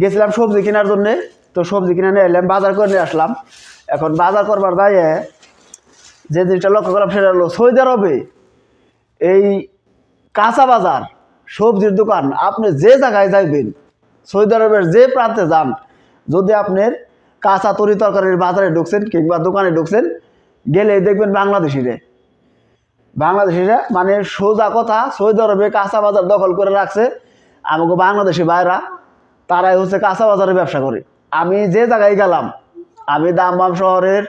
গেছিলাম সবজি কেনার জন্য, তো সবজি কিনে নিয়ে এলাম, বাজার করে নিয়ে আসলাম। এখন বাজার করবার দায়ে যে জিনিসটা লক্ষ্য করলাম সেটা হলো সৌদি আরবে এই কাঁচা বাজার, সবজির দোকান, আপনি যে জায়গায় যাইবেন, সৌদি আরবের যে প্রান্তে যান, যদি আপনার কাঁচা তরি তরকারির বাজারে ঢুকছেন কিংবা দোকানে ঢুকছেন গেলে দেখবেন বাংলাদেশিরে। বাংলাদেশিরা মানে সোজা কথা, সৌদি আরবে কাঁচা বাজার দখল করে রাখছে, আমাকে বাংলাদেশি ভাইরা তারাই হচ্ছে কাঁচা বাজারে ব্যবসা করে। আমি যে জায়গায় গেলাম, আমি দামবাম শহরের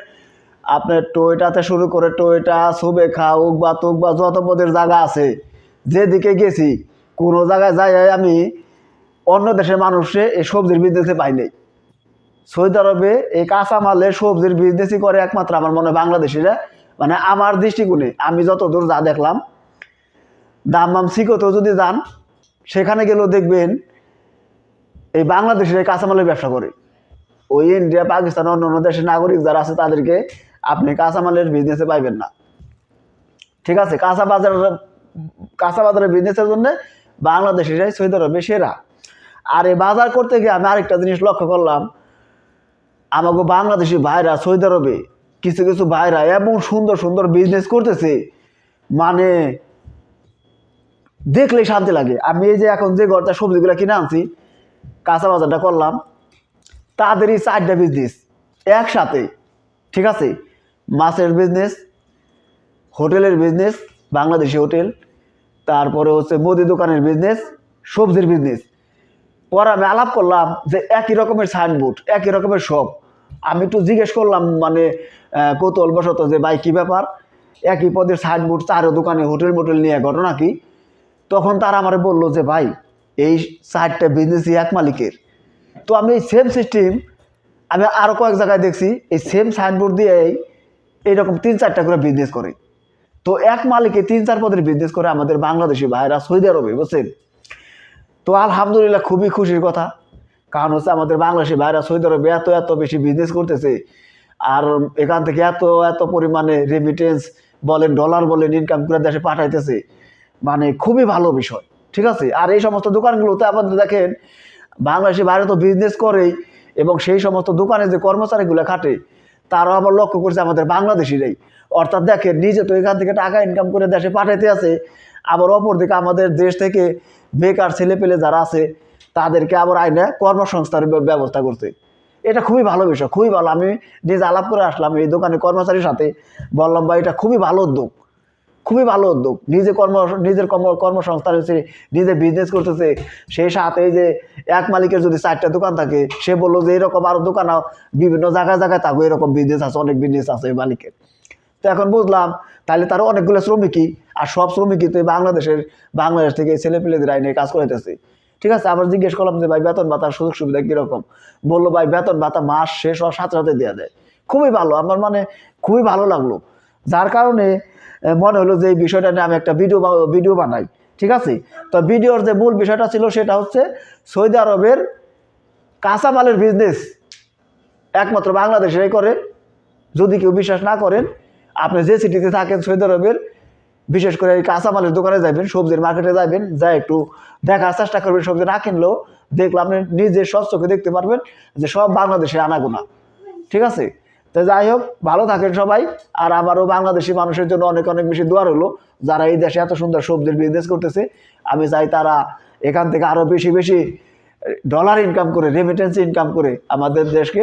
আপনার টয়টাতে শুরু করে টয়টা, সুবেখা উকবা তুকবা যত পদের জায়গা আছে, যেদিকে গেছি, কোনো জায়গায় যাই আমি অন্য দেশের মানুষে এই সবজির বিজনেসে পাই নাই। সৌদি আরবে এই কাঁচা মালের সবজির বিজনেসই করে একমাত্র আমার মনে হয় বাংলাদেশিরা। মানে আমার দৃষ্টিকোণে আমি যত দূর যা দেখলাম দাম মাম সিকোতেও যদি যান, সেখানে গেলেও দেখবেন এই বাংলাদেশের কাঁচামালের ব্যবসা করে। ওই ইন্ডিয়া পাকিস্তান অন্য অন্য দেশের নাগরিক যারা আছে তাদেরকে আপনি কাঁচামালের বিজনেসে পাইবেন না। ঠিক আছে? কাঁচা বাজার, কাঁচা বাজারের বিজনেসের জন্য বাংলাদেশিরাই সৌদি আরবে সেরা। আর এই বাজার করতে গিয়ে আমি আরেকটা জিনিস লক্ষ্য করলাম। আমাকে বাংলাদেশি ভাইরা সৌদি আরবে কিছু কিছু ভাইরা এমন সুন্দর সুন্দর বিজনেস করতেছে মানে দেখলেই শান্তি লাগে। আমি এই যে এখন যে ঘরটা সবজিগুলো কিনে আনছি কাঁচা বাজারটা করলাম। তাদেরই চারটা বিজনেস একসাথে, ঠিক আছে? মাছের বিজনেস হোটেলের বিজনেস বাংলাদেশি হোটেল, তারপরে হচ্ছে মুদি দোকানের বিজনেস সবজির বিজনেস পরে আমি আলাপ করলাম যে একই রকমের সাইনবোর্ড একই রকমের সব আমি একটু জিজ্ঞেস করলাম মানে কৌতূহলবশত যে ভাই, কী ব্যাপার? একই পদের সাইনবোর্ড চারো দোকানে হোটেল মোটেল নিয়ে ঘটনা কি? তখন তারা আমার বলল যে, ভাই এই চারটা বিজনেসই এক মালিকের। তো আমি এই সেম সিস্টেম আমি আরও কয়েক জায়গায় দেখছি, এই সেম সাইনবোর্ড দিয়েই এইরকম তিন চারটা করে বিজনেস করে। তো এক মালিকে তিন চার পদের বিজনেস করে আমাদের বাংলাদেশি ভাইরা সৌদি আরবে, বুঝছেন? তো আলহামদুলিল্লাহ খুবই খুশির কথা, কারণ হচ্ছে আমাদের বাংলাদেশি ভাইরা সৌদি আরবে এত এত বেশি বিজনেস করতেছে, আর এখান থেকে এত এত পরিমাণে রেমিটেন্স বলেন ডলার বলেন ইনকাম করে দেশে পাঠাইতেছে মানে খুবই ভালো বিষয়। ঠিক আছে? আর এই সমস্ত দোকানগুলোতে আপনাদের দেখেন বাংলাদেশি বাইরে তো বিজনেস করেই এবং সেই সমস্ত দোকানে যে কর্মচারীগুলো খাটে তারাও আবার লক্ষ্য করছে আমাদের বাংলাদেশিরাই। অর্থাৎ দেখেন, নিজে তো এখান থেকে টাকা ইনকাম করে দেশে পাঠাইতে আছে, আবার অপরদিকে আমাদের দেশ থেকে বেকার ছেলেপেলে যারা আছে, তাদেরকে আবার আইনে কর্মসংস্থানের ব্যবস্থা করছে। এটা খুবই ভালো বিষয়, খুবই ভালো। আমি নিজে আলাপ করে আসলাম এই দোকানে কর্মচারীর সাথে, বললাম, ভাই, এটা খুবই ভালো উদ্যোগ। খুবই ভালো উদ্যোগ। নিজে কর্ম, নিজের কর্ম, কর্মসংস্থান হচ্ছে, নিজে বিজনেস করতেছে। সেই সাথে এই যে এক মালিকের যদি চারটা দোকান থাকে, সে বলল যে এরকম আরও দোকান বিভিন্ন জায়গায় জায়গায় থাকবে এরকম বিজনেস আছে, অনেক বিজনেস আছে এই মালিকের। তো এখন বুঝলাম, তাহলে তারও অনেকগুলো শ্রমিকই, আর সব শ্রমিকই তো বাংলাদেশের, বাংলাদেশ থেকে ছেলেপেলেদের আইনে কাজ করাইতেছে। ঠিক আছে? আবার জিজ্ঞেস করলাম যে, ভাই, বেতন ভাতার সুযোগ সুবিধা কীরকম? বলল, ভাই, বেতন ভাতা মাস শেষ হওয়ার সাথে সাথে দেওয়া যায় খুবই ভালো, আমার মানে খুবই ভালো লাগল। যার কারণে মনে হলো যে এই বিষয়টা নিয়ে আমি একটা ভিডিও ভিডিও বানাই, ঠিক আছে? তো ভিডিওর যে মূল বিষয়টা ছিল সেটা হচ্ছে সৌদি আরবের কাঁচামালের বিজনেস একমাত্র বাংলাদেশেই করে। যদি কেউ বিশ্বাস না করেন, আপনি যে সিটিতে থাকেন সৌদি আরবের, বিশেষ করে এই কাঁচামালের দোকানে যাবেন সবজির মার্কেটে যাবেন যা একটু দেখার চেষ্টা করবেন, সবজি না কিনলেও দেখলে আপনি নিজে স্বচ্ছকে দেখতে পারবেন যে সব বাংলাদেশের আনাগোনা, ঠিক আছে? তো যাই হোক, ভালো থাকেন সবাই। আর আমারও বাংলাদেশি মানুষের জন্য অনেক অনেক বেশি দোয়ার হলো যারা এই দেশে এত সুন্দর সবজির বিজনেস করতেছে। আমি চাই তারা এখান থেকে আরও বেশি বেশি ডলার ইনকাম করে রেমিটেন্স ইনকাম করে আমাদের দেশকে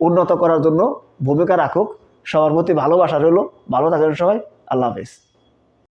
উন্নত করার জন্য ভূমিকা রাখুক। সবার প্রতি ভালোবাসা রইল। ভালো থাকেন সবাই। আল্লাহ হাফেজ।